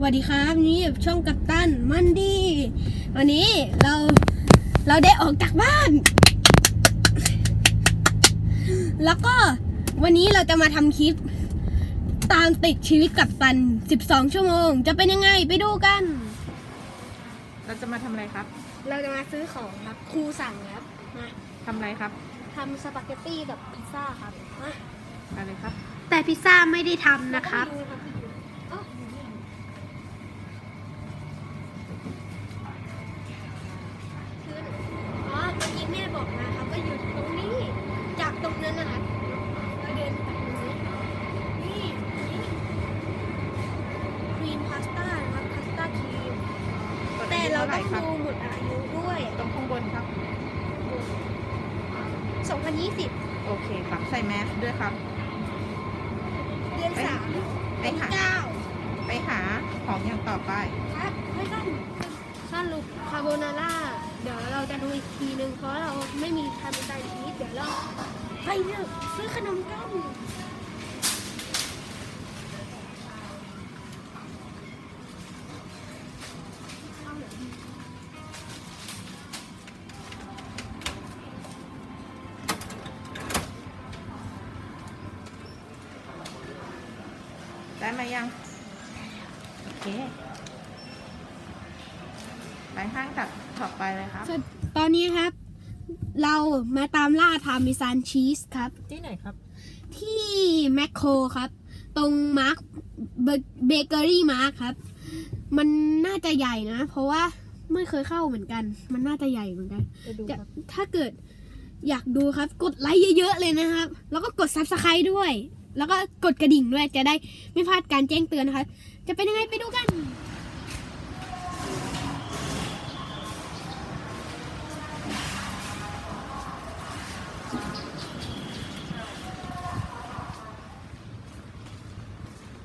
สวัสดีครับนี่ช่องกัปตันมันดีวันนี้เราเราได้ออกจากบ้าน แล้วก็วันนี้เราจะมาทำคลิป ตามติดชีวิตกัปตัน 12 ชั่วโมง จะเป็นยังไงไปดูกัน เราจะมาทำอะไรครับ เราจะมาซื้อของครับครูสั่งครับมาทำอะไรครับทำสปาเกตตี้กับพิซซ่าครับมาอะไรครับ แต่พิซซ่าไม่ได้ทำนะครับอ๋อเมื่อกี้แม่บอกมาครับว่าอยู่ตรงนี้ จากตรงนั้นนะครับเราเดินไปตรงนี้ นี่นี่ครีมพาสต้านะครับพาสต้าครีม แต่เราต้อง ครับ ดูหมดอายุด้วย ตรงข้างบนครับ 2020โอเคครับใส่แมสด้วยครับ เดือนไปสามไปหา เก้าไปหาของอย่างต่อไป ครับไม่ต้องสรุปคาโบนาร่า เดี๋ยวเราจะดูอีกทีนึง เพราะเราไม่มีทำใจชีสเดี๋ยวเราไปเลือกซื้อขนมกัน ยัง โอเค ไปห้างตัดต่อไปเลยครับ ตอนนี้ครับ เรามาตามล่าทามิซานชีสครับ ที่ไหนครับ ที่แมคโครครับ ตรงมาร์คเบเกอรี่มาร์คครับ มันน่าจะใหญ่นะ เพราะว่าไม่เคยเข้าเหมือนกัน มันน่าจะใหญ่เหมือนกันไปดูจะครับถ้าเกิดอยากดูครับ กดไลค์เยอะๆเลยนะครับ แล้วก็กด subscribe ด้วย แล้วก็กดกระดิ่งด้วยจะได้ไม่พลาดการแจ้งเตือนนะคะ จะเป็นยังไงไปดูกัน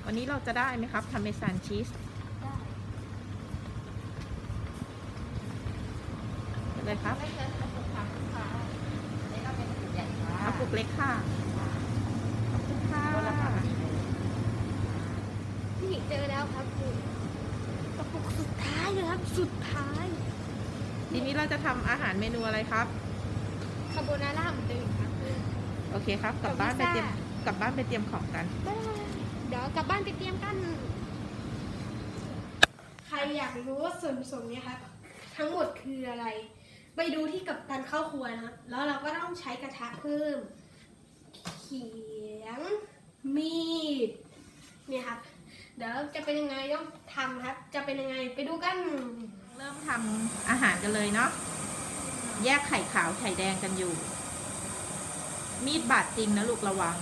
วันนี้เราจะได้ไหมครับทำเมซานชีสเลยครับเอาปุกเล็กค่ะขอบคุณค่ะ พี่เจอ แล้วครับกระปุกสุดท้ายเลยครับ สุดท้ายทีนี้เราจะทำอาหารเมนูอะไรครับ คาโบนาร่าเหมือนเดิมครับ โอเคครับ กลับบ้านไปเตรียม กลับบ้านไปเตรียมของกัน บ๊ายบายเดี๋ยวกลับบ้านไปเตรียมกัน ใครอยากรู้ว่าส่วนผสมเนี่ยครับ ทั้งหมดคืออะไร ไปดูที่กับตันเข้าครัวนะครับ แล้วเราก็ต้องใช้กระทะเพิ่ม เขียง มีด เนี่ยครับ เดี๋ยวจะเป็นยังไงต้องทำครับ จะเป็นยังไงไปดูกันเริ่มทำอาหารกันเลยเนาะแยกไข่ขาวไข่แดงกันอยู่ มีดบาดจริงนะลูกระวัง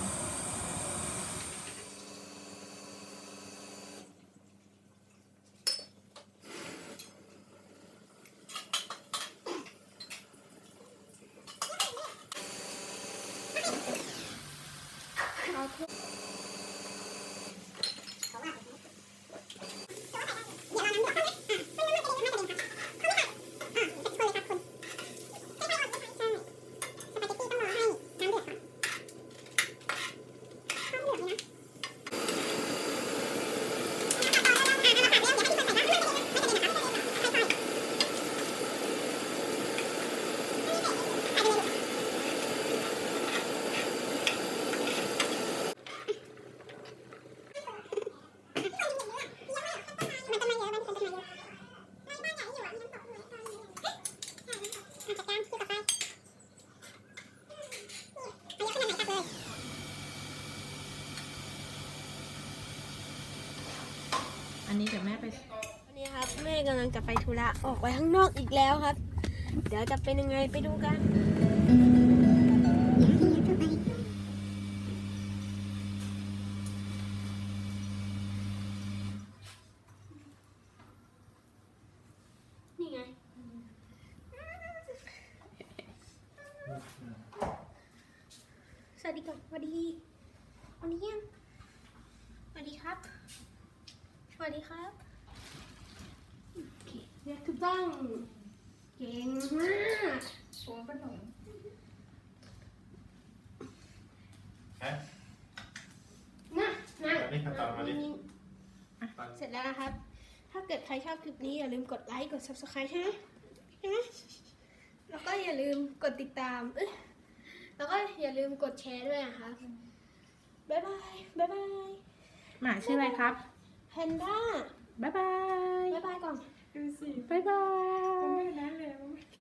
อันนี้เดี๋ยวแม่ไป วันนี้ครับแม่กำลังจะไปธุระออกไปข้างนอกอีกแล้วครับ เดี๋ยวจะเป็นยังไงไปดูกัน นี่ไง สวัสดีก่อนสวัสดีวันนี้ยังสวัสดีครับ วัสดีครับเรียกถูกต้อง เก่งมากโอ้ขนมฮะนะน่งนี่ขั้ตอนมาดิเสร็จแล้วนะครับ ถ้าเกิดใครชอบคลิปนี้อย่าลืมกดไลค์ กด subscribe ใช่ไหมแล้วก็อย่าลืมกดติดตาม เอ้ยแล้วก็อย่าลืมกดแชร์ด้วยนะคะบ๊ายบาย บ๊ายบาย หมาชื่ออะไรครับ แพนด้าบ๊ายบาย บ๊ายบายก่อน ดูสิ บ๊ายบาย มัไม่ได้แล้วเลย